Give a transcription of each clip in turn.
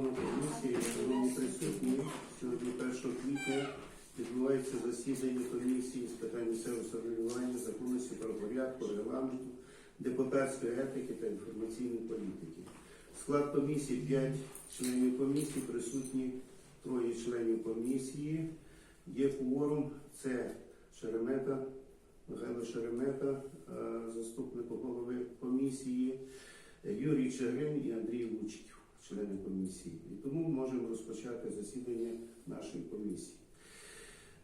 Шановна комісія, шановні присутні, сьогодні 1 квітня відбувається засідання комісії з питань місцевого самоврядування, законності, правопорядку, регламенту, депутатської етики та інформаційної політики. Склад комісії 5 членів комісії, присутні троє членів комісії. Є кворум, це Шеремета, Михайло Шеремета, е, заступник голови комісії, Юрій Чагрин і Андрій Лучків, члени комісії. І тому можемо розпочати засідання нашої комісії.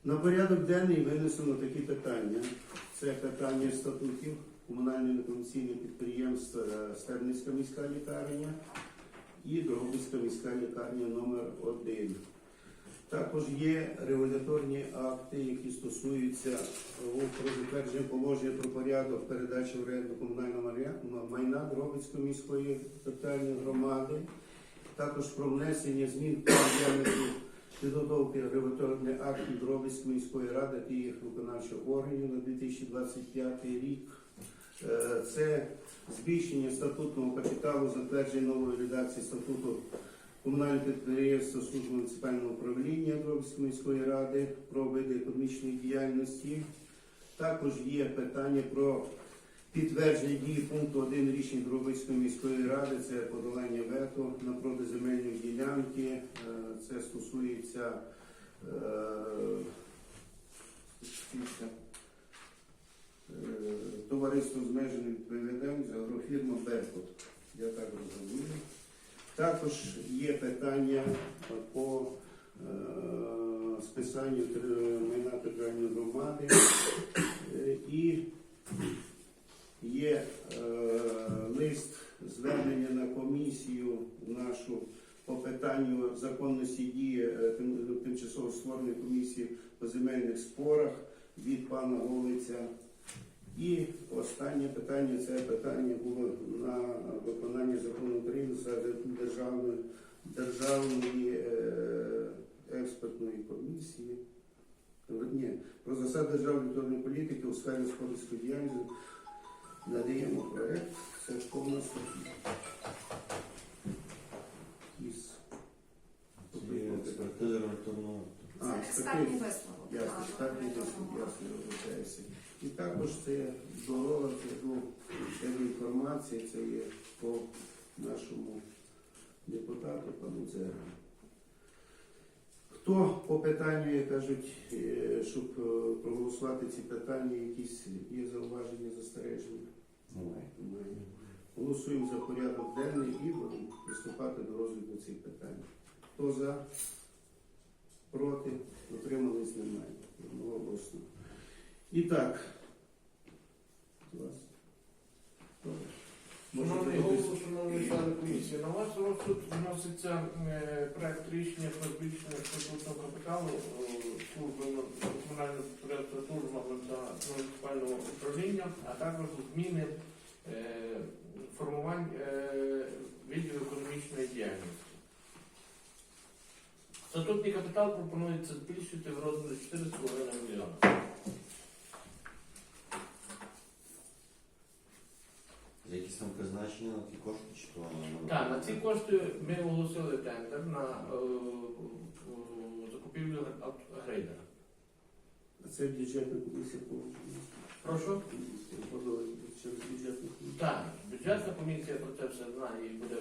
На порядок денний винесено такі питання. Це питання статутів комунального некомерційного підприємства е, Стерницька міська лікарня і Дрогобицька міська лікарня номер 1 Також є регуляторні акти, які стосуються е, про затвердження положення про порядок передачі в оренду комунального майна Дрогобицької міської територіальної громади. Також про внесення змін до діяльності підготовки регуляторних актів Дрогобицької міської ради та їх виконавчих органів на 2025 рік. Е, Це збільшення статутного капіталу, затвердження нової редакції статуту комунального підприємства служби муніципального управління Дрогобицької міської ради про види економічної діяльності. Також є питання про підтвердження дії пункту 1 рішень Дрогобицької міської ради. Це подолання вето на продаж земельної ділянки. Е, Це стосується е, е, товариство з обмеженою відповідальністю агрофірма Беркут. Я так розумію. Також є питання по списанню майна територіальної громади і є е, лист звернення на комісію нашу по питанню законності дії е, тим- тимчасово створеної комісії по земельних спорах від пана Голиця. І останнє питання це питання було на виконання закону України за державної, державної експертної комісії. Ні, про засади державної політики у сфері господарської діяльності надаємо проект. Це повністю із експертиза регуляторного Це експертний висновок. Ясно, експертний висновок, ясно, вибачаюся. І також це дорога до інформації, це є по нашому депутату, пану Зеру. Хто по питанню, як кажуть, е, щоб е, проголосувати ці питання, якісь є зауваження, застереження? Голосуємо за порядок денний і будемо приступати до розгляду цих питань. Хто за? Проти? Утримались немає. І так. Клас. Добре. Шановний Можете голово, шановні члени комісії, на ваш розсуд вноситься е, проект рішення про збільшення статутного капіталу е, служби комунального підприємства служба та муніципального управління, а також зміни е, формувань відділу економічної діяльності. Статутний капітал пропонується збільшити в розмірі 4,5 мільйона. За якісь там призначення на ті кошти чи то на Так, на ці кошти ми оголосили тендер на е, е, закупівлю ав- грейдера. А Це бюджетна комісія. Прошу? Подали через бюджетну комісію. Так, бюджетна комісія про це все знає і буде е,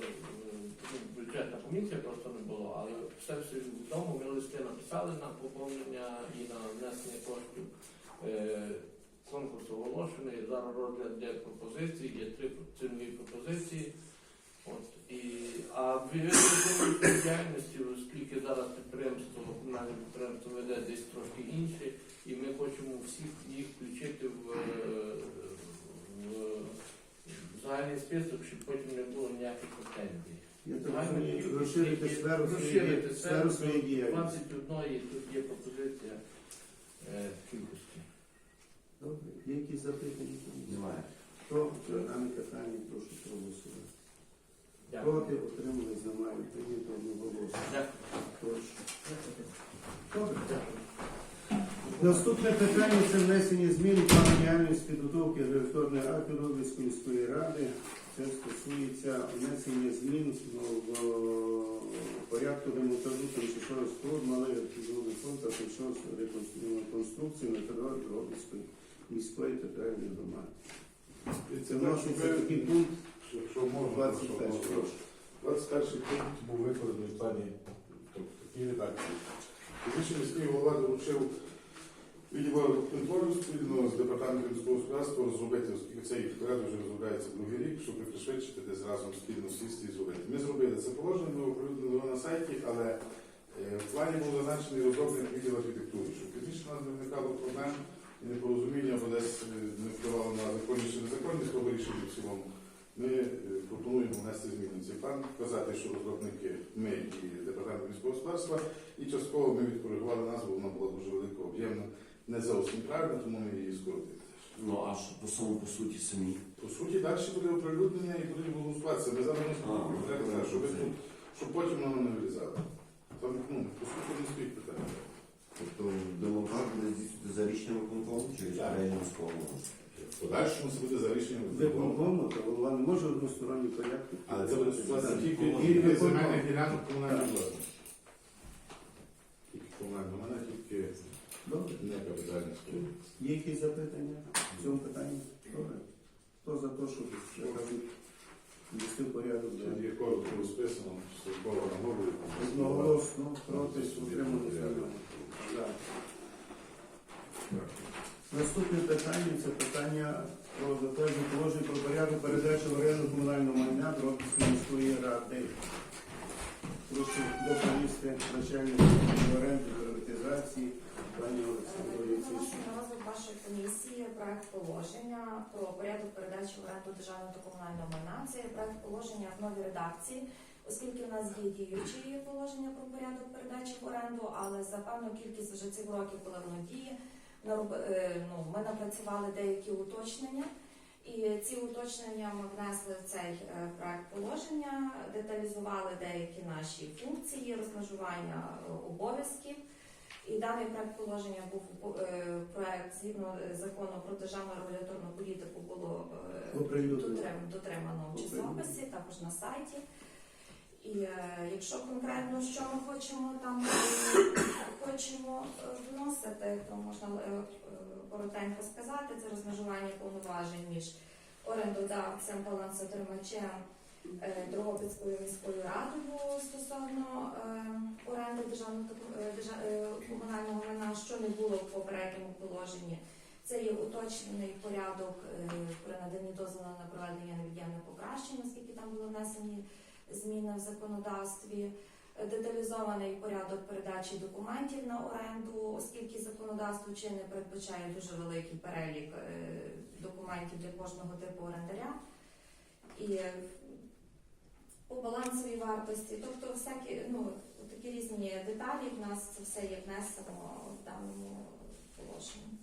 ну, бюджетна комісія просто не було, але все все відомо. Ми листи написали на поповнення і на внесення коштів. Е, Конкурс оголошений. Зараз розгляд де пропозиції, є три цінові пропозиції. От, і, а відповідно діяльності, оскільки зараз підприємство, комунальне підприємство веде десь трошки інше, і ми хочемо всіх їх включити в, е, в загальний список, щоб потім не було ніяких претензій. Я так розумію, розширити сферу своєї діяльності. 21 і тут є пропозиція е. Є якісь запитання? Немає. Хто дане питання, прошу проголосувати. Проти отримались немає. Прийнято одноголосно. Дякую. Наступне питання це внесення змін у план діяльності підготовки регуляторної акту Робівської міської ради. Це стосується внесення змін в порядку демонтажу тимчасових споруд малих архітектурних фонд та тимчасових реконструкції на території Дрогобицької міської територіальної громади. Це вноситься такий пункт Якщо можна, 21. можна. Прошу. 21 пункт був викладений в плані тобто, такій редакції. Фізичний міський голова доручив відділу контролю спільно з департаментом міського господарства розробити, оскільки цей порядок вже розробляється другий рік, щоб пришвидшити десь разом спільно сісти і зробити. Ми зробили це положення, ми оприлюднили на сайті, але е, в плані був зазначений розробник відділу архітектури, щоб фізично нас не виникало проблем непорозуміння, або десь не впливало на законність чи незаконність того рішення в цілому. Ми е, пропонуємо внести зміни в цей план, вказати, що розробники ми і департамент міського господарства, і частково ми відкоригували назву, вона була дуже велика, об'ємна, не зовсім правильно, тому ми її скоротили. Ну а що по самому по суті самі? По суті, далі буде оприлюднення і будуть голосуватися. Ми зараз не спробуємо, щоб, щоб потім воно не вилізало. Там, ну, по суті, не стоїть питання. Тобто демонтаж буде здійснити за рішенням виконкому чи рішенням міського? В подальшому це буде за рішенням виконкому. Виконкому, то голова не може односторонній порядку. Але це буде стосуватися тільки тільки земельних ділянок комунальної власності. Тільки комунальної, мене тільки Добре. не капітальні споруди. Є якісь запитання в цьому питанні? Добре. Хто за те, щоб ввести в порядок Тут є коротко розписано, службова нагода. Одноголосно проти утримання закону. За. Наступне питання це питання про затвердження положень про порядок передачі в оренду комунального майна Дрогобицької міської ради. Прошу доповісти начальник оренди приватизації пані Яцишин. на розгляд вашої комісії проект положення про порядок передачі в оренду державного та комунального майна. Це проект положення в новій редакції, оскільки в нас є діючі положення про порядок передачі в оренду, але за певну кількість вже цих років, коли воно діє, е, ну, ми напрацювали деякі уточнення. І ці уточнення ми внесли в цей е, проект положення, деталізували деякі наші функції, розмежування е, обов'язків. І даний проект положення був проект згідно закону про державну регуляторну політику було дотримано в часописі, також на сайті. І е, якщо конкретно що ми хочемо там е, хочемо е, вносити, то можна е, е, коротенько сказати, це розмежування повноважень між орендодавцем, балансотримачем е, Дрогобицькою міською радою стосовно е, оренди державного е, комунального майна, що не було в попередньому положенні. Це є уточнений порядок при наданні дозволу на проведення невід'ємних покращень, оскільки там були внесені зміни в законодавстві. Е, Деталізований порядок передачі документів на оренду, оскільки законодавство чинне передбачає дуже великий перелік е, документів для кожного типу орендаря. І е, по балансовій вартості, тобто всякі ну, такі різні деталі в нас це все є внесено в даному положенні.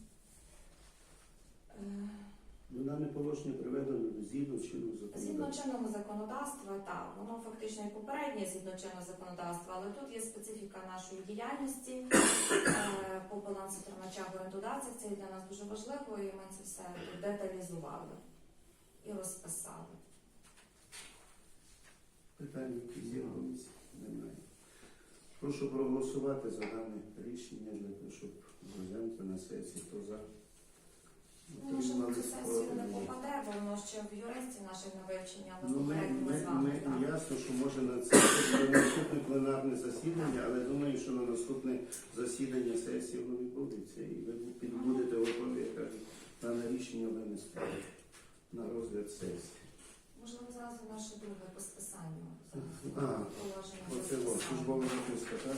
Ну, дане положення приведено згідно чинного Згідно законодавства. чинного законодавства, так, воно фактично і попереднє згідно чинного законодавства, але тут є специфіка нашої діяльності е, по балансу тримача в орендодавцях. Це для нас дуже важливо, і ми це все деталізували і розписали. Питання, які з'явилися, немає. Прошу проголосувати за дане рішення для того, щоб розглянути на сесії. Хто за? Ну, цю сесію не попаде, бо воно ще в юристів наших на вивчення, Ну, з вами. ми, ясно, що може на це буде наступне пленарне засідання, але думаю, що на наступне засідання сесії воно відбудеться. І ви під- будете готові, як кажуть, дане рішення винести на розгляд сесії. Можливо, зразу наше друге по списанню. А, Положення по Оце во, службова записка, так?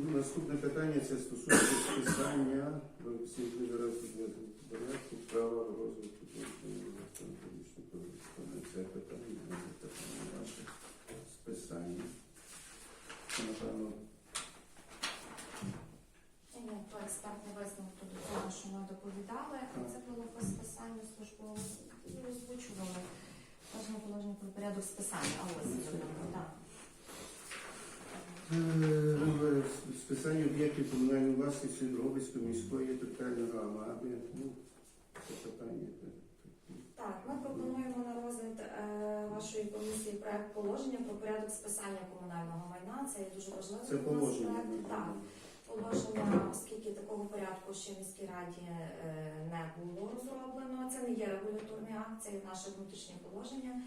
Ну, наступне питання це стосується списання. Всіх зараз порядку права розвитку публічного Це питання, питання ваше. Списання. Це, напевно, то експертний висновок до того, що ми доповідали, це було по списанню службового і озвучували. Кожне положення про порядок списання. А ось так. Е, Списання об'єктів комунальної власності Дрогобицької міської територіальної громади. Ну, це питання. Так, ми пропонуємо на розгляд вашої комісії проект положення про порядок списання комунального майна. Це є дуже важливо. Це положення. Так, положення, оскільки такого порядку ще в міській раді е, не було розроблено. Це не є регуляторний акт, це є наше внутрішнє положення.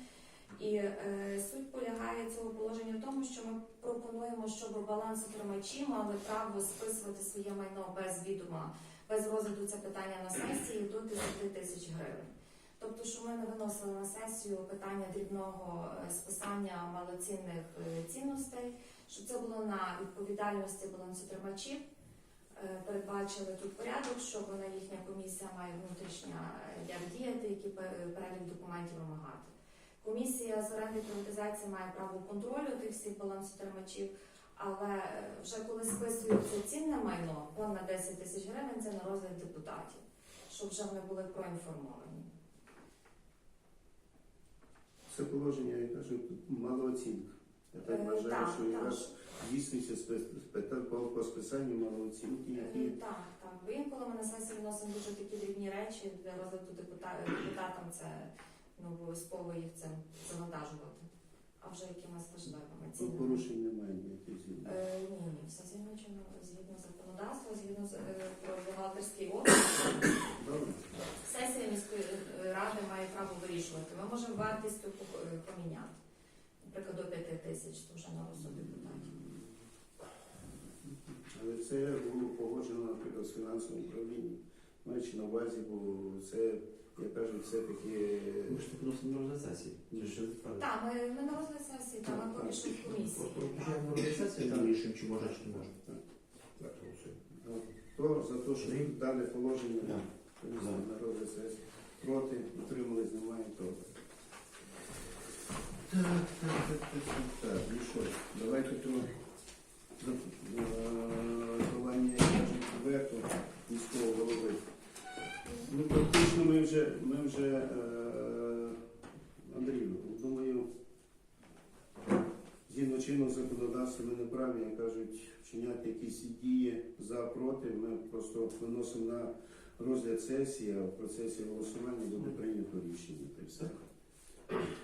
І е, суть полягає цього положення в тому, що ми пропонуємо, щоб балансотримачі мали право списувати своє майно без відома, без розгляду це питання на сесії до 10 тисяч гривень. Тобто, що ми не виносили на сесію питання дрібного е, списання малоцінних е, цінностей, що це було на відповідальності балансотримачів. Е, Передбачили тут порядок, що вона їхня комісія має внутрішня як діяти, які пе- перелік документів вимагати. Комісія з оренди приватизації має право контролю тих всіх балансотримачів, але вже коли списується цінне майно, на 10 тисяч гривень, це на розгляд депутатів, щоб вже вони були проінформовані. Це положення, я кажу, мало оцінка. Я так Е, вважаю, що якраз спе- по, списанню мало оцінки, Е, які Так, так. Бо інколи ми на сесії вносимо дуже такі дрібні речі для розгляду депута- депутатам це ну, обов'язково їх цим завантажувати. А вже якимось важливими ну, порушень немає ніяких згідно. Е, ні, ні, все згідно чинно, згідно законодавства, згідно з е, про бухгалтерський облік. Добре. Сесія міської е, ради має право вирішувати. Ми можемо вартість е, поміняти. Наприклад, до 5 тисяч, то вже на розсуд депутатів. Але це було погоджено, наприклад, з фінансовим управлінням. Маючи на увазі, бо це, я кажу, це таке. Ми ж так вносимо на розгляд сесії. Ж. Так, ми, ми на розгляд сесії, там ми поки що в комісії. Просто включаємо на розгляд сесії, там рішимо, чи можна, чи не можна. Так, голосуємо. Хто за те, що дане положення Да. винесли на розгляд сесії? Проти, утримались, немає того. Так, так, так, так, так, так. Ну що, давайте про голосування вето міського голови. Ну, практично ми вже, ми вже е, Андрію, думаю, згідно чинного законодавства ми не праві, як кажуть, вчиняти якісь дії за проти. Ми просто виносимо на розгляд сесії, а в процесі голосування буде прийнято рішення. Та все.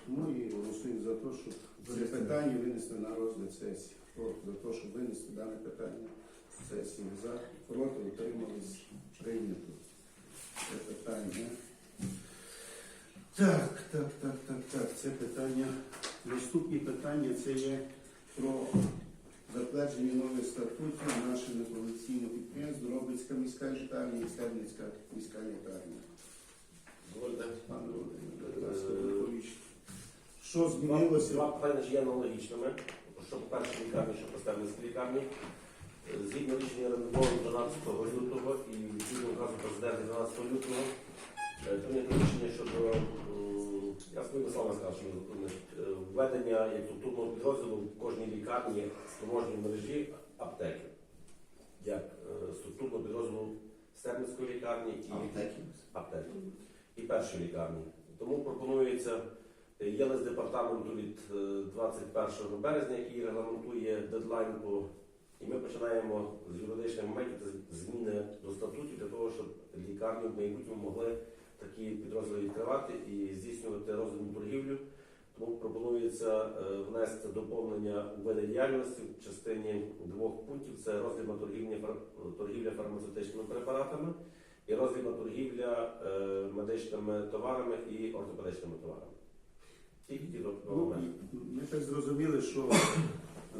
Ну і голосуємо за те, щоб це питання винести на розгляд сесії. Хто за те, щоб винести дане питання з сесії за проти, утримались прийнято. Це питання. Так, так, так, так, так. Це питання. Наступні питання це є про затвердження нових статутів нашого некомерційного підприємства Дробицька міська лікарня і Стебницька міська лікарня. Пане Володимире, будь ласка, Е. Що змінилося? два питання є аналогічними. Що по першій лікарні, що по Стерлінській лікарні. Згідно рішення РНБО 12 лютого і відповідно указу президента 12 лютого е, прийнято рішення щодо, я своїми словами скажу, що введення як структурного підрозділу в кожній лікарні спроможній мережі аптеки. Як е, структурного підрозділу Стерлінської лікарні і Аптеки. аптеки і першої лікарні. Тому пропонується е, є лист департаменту від е, 21 березня, який регламентує дедлайн по і ми починаємо з юридичних моментів зміни до статутів для того, щоб лікарні в майбутньому могли такі підрозділи відкривати і здійснювати роздрібну торгівлю. Тому пропонується е, внести доповнення у види діяльності в частині двох пунктів: це роздрібна торгівля, фармацевтичними препаратами і роздрібна торгівля е, медичними товарами і ортопедичними товарами. Тільки ті Ну, моменти. ми так зрозуміли, що е,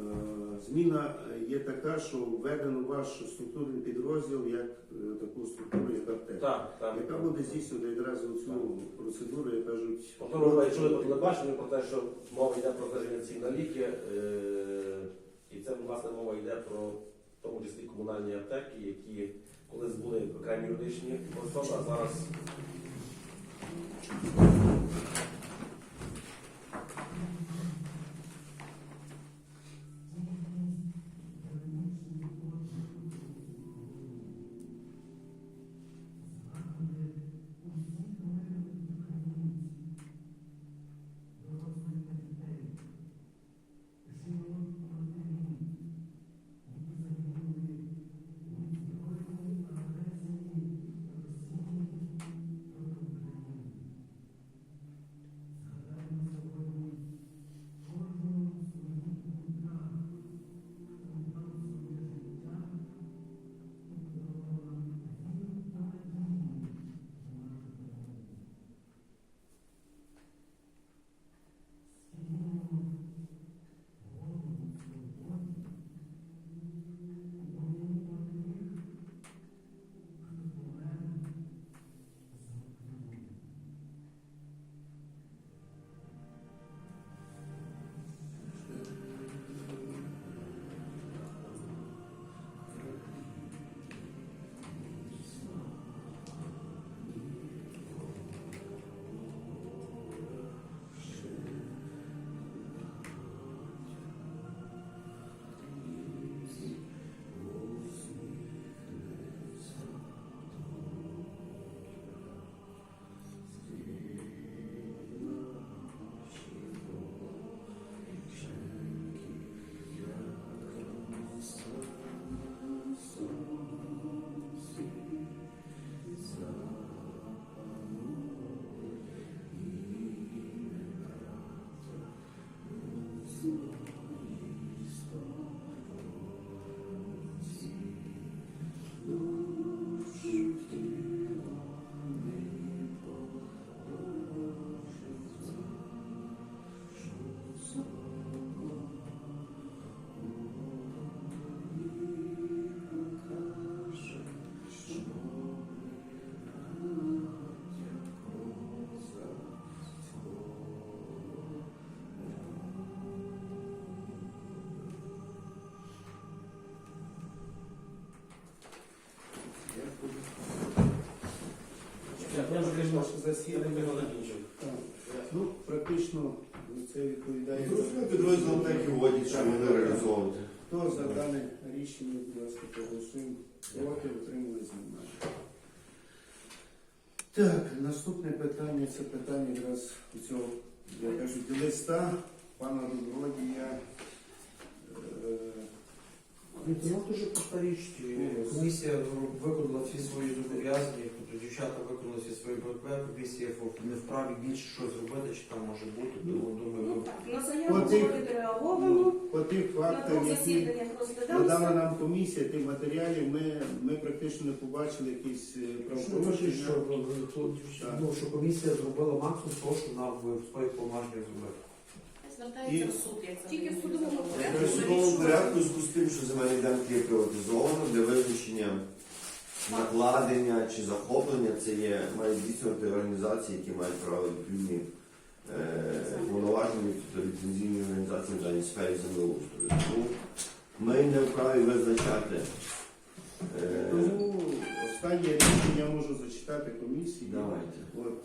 зміна є така, що введено ваш структурний підрозділ як е, таку структуру, як аптека. Так, так. Яка буде здійснювати якраз цю процедуру, як кажуть, Потім ви чули по телебаченню про те, що мова йде про зниження цін на ліки, е, і це власне мова йде про в тому числі комунальні аптеки, які колись були окремі юридичні особи, а зараз засідання. Ну, практично це відповідає. Підрозділ так і вводять, що вони реалізовувати. Хто за дане рішення, будь ласка, проголосуємо. Проти отримали знімання. Так, наступне питання це питання якраз у цього, я кажу, листа пана Добродія. Е, Це ну, дуже проста річ. Комісія виконала всі свої зобов'язання, тобто дівчата виконали всі свої БП, комісія не вправі більше щось зробити, чи там може бути, тому думаю, Ну ми так, на заяву По було відреаговано, По тих на фактах, двох які засіданнях надала розглядалося. нам комісія, тих матеріалів, ми, ми практично не побачили якісь е, що, що, правопорушення. що, ну, що комісія зробила максимум того, що нам в своїх повноваженнях Звертається в суд, як це Тільки в судовому порядку. При судовому порядку в зв'язку з тим, що земельні ділянки є приватизовано, для визначення накладення чи захоплення це є мають здійснювати організації, які мають право відповідні е, повноваження від ліцензійної організації в даній сфері землеустрою. Тому ми не вправі визначати. е, Тому останнє рішення я можу зачитати комісії. Давайте. От.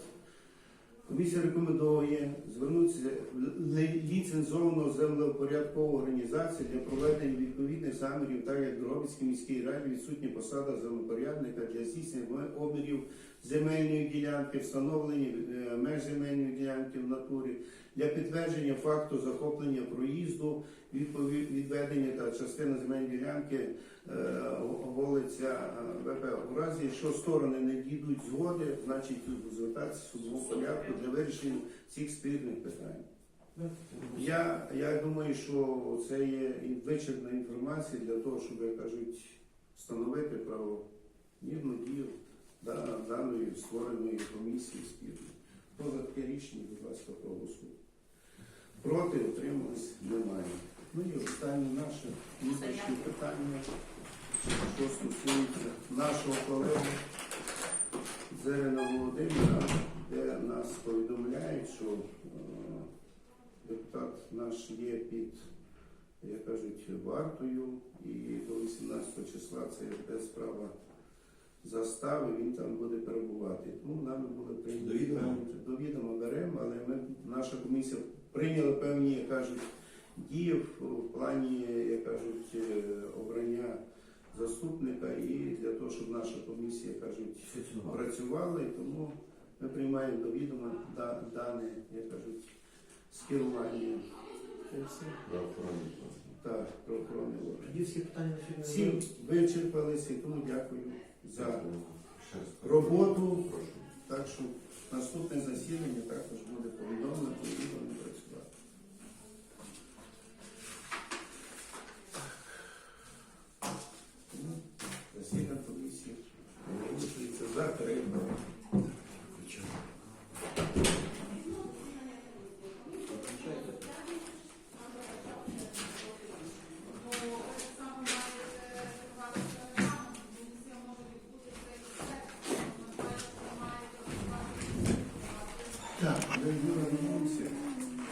Комісія рекомендує звернутися в ліцензовану землепорядкову організацію для проведення відповідних замірів, так як Дрогобицькій міській раді відсутня посада землепорядника для здійснення обмірів земельної ділянки, встановлення е, меж земельної ділянки в натурі, для підтвердження факту захоплення проїзду, відведення та частини земельної ділянки е, е, ВП. У разі, якщо сторони не дійдуть згоди, значить звертатися в судовому порядку для вирішення цих спірних питань. Я, я думаю, що це є вичерпна інформація для того, щоб, як кажуть, встановити правомірну дію даної створеної комісії спірної. Хто за таке рішення, будь ласка, проголосуйте. Проти утримались немає. Ну і останнє наше визначне питання, що стосується нашого колеги Зерена Володимира, де нас повідомляють, що е, депутат наш є під, як кажуть, вартою, і до 18 числа це буде справа застави, він там буде перебувати. Тому нами були прийняті До відома? певні- до відома беремо, але ми, наша комісія прийняла певні, як кажуть, дії в, плані, як кажуть, е, обрання заступника і для того, щоб наша комісія, кажуть, працювали, тому ми приймаємо до відома да- дане, як кажуть, скерування. Це Так, про охорони органів. Всі вичерпалися, тому дякую за роботу. Так що наступне засідання також буде повідомлено, і вони працюють.